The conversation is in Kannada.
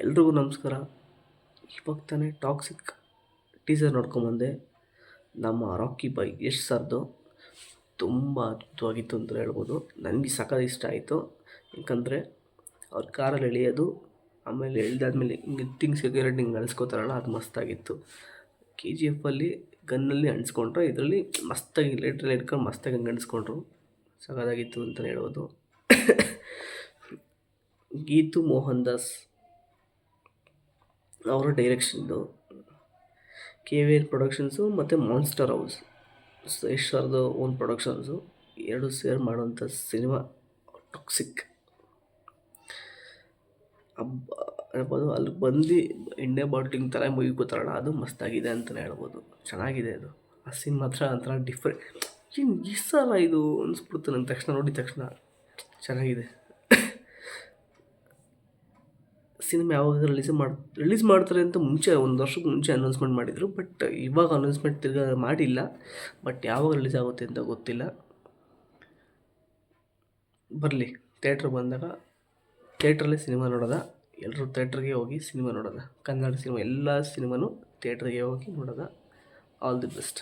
ಎಲ್ರಿಗೂ ನಮಸ್ಕಾರ. ಇವಾಗ ತಾನೇ ಟಾಕ್ಸಿಕ್ ಟೀಸರ್ ನೋಡ್ಕೊಂಬಂದೆ ನಮ್ಮ ರಾಕಿ ಬಾಯ್ ಯಶ್ ಸರ್ದು. ತುಂಬ ಅದ್ಭುತವಾಗಿತ್ತು ಅಂತ ಹೇಳ್ಬೋದು. ನನಗೆ ಸಖತ್ ಇಷ್ಟ ಆಯಿತು. ಯಾಕಂದರೆ ಅವ್ರ ಕಾರಲ್ಲಿ ಎಳೆಯೋದು, ಆಮೇಲೆ ಎಳ್ದಾದ್ಮೇಲೆ ಹಿಂಗೆ ತಿಂಗ್ ಎರಡು ಹಿಂಗೆ ಅಳಿಸ್ಕೋತಾರಲ್ಲ, ಅದು ಮಸ್ತಾಗಿತ್ತು. ಕೆ ಜಿ ಎಫಲ್ಲಿ ಗನ್ನಲ್ಲಿ ಅಣಿಸ್ಕೊಂಡ್ರೆ ಇದರಲ್ಲಿ ಮಸ್ತಾಗಿ ಲೇಟ್ರಲ್ಲಿ ಇಟ್ಕೊಂಡು ಮಸ್ತಾಗಿ ಹಂಗೆ ಅಣಿಸ್ಕೊಂಡ್ರು ಸಖತ್ತಾಗಿತ್ತು ಅಂತಲೇ ಹೇಳ್ಬೋದು. ಗೀತು ಮೋಹನ್ ದಾಸ್. ಅವರ ಡೈರೆಕ್ಷನ್ದು. ಕೆ ವಿ ಎಲ್ ಪ್ರೊಡಕ್ಷನ್ಸು ಮತ್ತು monster house. Yash own productions. ಎರಡು ಸೇರ್ ಮಾಡುವಂಥ ಸಿನಿಮಾ ಟಾಕ್ಸಿಕ್. ಹಬ್ಬ ಹೇಳ್ಬೋದು ಅಲ್ಲಿ ಬಂದು ಎಣ್ಣೆ ಬಾಟ್ಲಿಂಗ್ ಥರ ಮುಗಿಕೋತಾರಲ್ಲ ಅದು ಮಸ್ತಾಗಿದೆ ಅಂತಲೇ ಹೇಳ್ಬೋದು. ಚೆನ್ನಾಗಿದೆ ಅದು. ಆ ಸೀನ್ ಮಾತ್ರ ಒಂಥರ ಡಿಫ್ರೆಂಟ್ ಏನು ಇಸ್ಸಲ್ಲ ಸಲ ಇದು ಅನಿಸ್ಬಿಡ್ತು ನನ್ನ ತಕ್ಷಣ, ನೋಡಿದ ತಕ್ಷಣ. ಚೆನ್ನಾಗಿದೆ. ಸಿನಿಮಾ ಯಾವಾಗ ರಿಲೀಸ್ ಮಾಡಿ ರಿಲೀಸ್ ಮಾಡ್ತಾರೆ ಅಂತ ಮುಂಚೆ, ಒಂದು ವರ್ಷಕ್ಕೆ ಮುಂಚೆ ಅನೌನ್ಸ್ಮೆಂಟ್ ಮಾಡಿದರು. ಬಟ್ ಇವಾಗ ಅನೌನ್ಸ್ಮೆಂಟ್ ತಿರ್ಗಾ ಮಾಡಿಲ್ಲ. ಬಟ್ ಯಾವಾಗ ರಿಲೀಸ್ ಆಗುತ್ತೆ ಅಂತ ಗೊತ್ತಿಲ್ಲ. ಬರಲಿ ಥಿಯೇಟ್ರ್ ಬಂದಾಗ ಥಿಯೇಟ್ರಲ್ಲೇ ಸಿನಿಮಾ ನೋಡೋದ. ಎಲ್ಲರೂ ಥಿಯೇಟ್ರಿಗೆ ಹೋಗಿ ಸಿನಿಮಾ ನೋಡೋದ. ಕನ್ನಡ ಸಿನಿಮಾ, ಎಲ್ಲ ಸಿನಿಮಾನು ಥಿಯೇಟ್ರಿಗೆ ಹೋಗಿ ನೋಡೋದ. All the best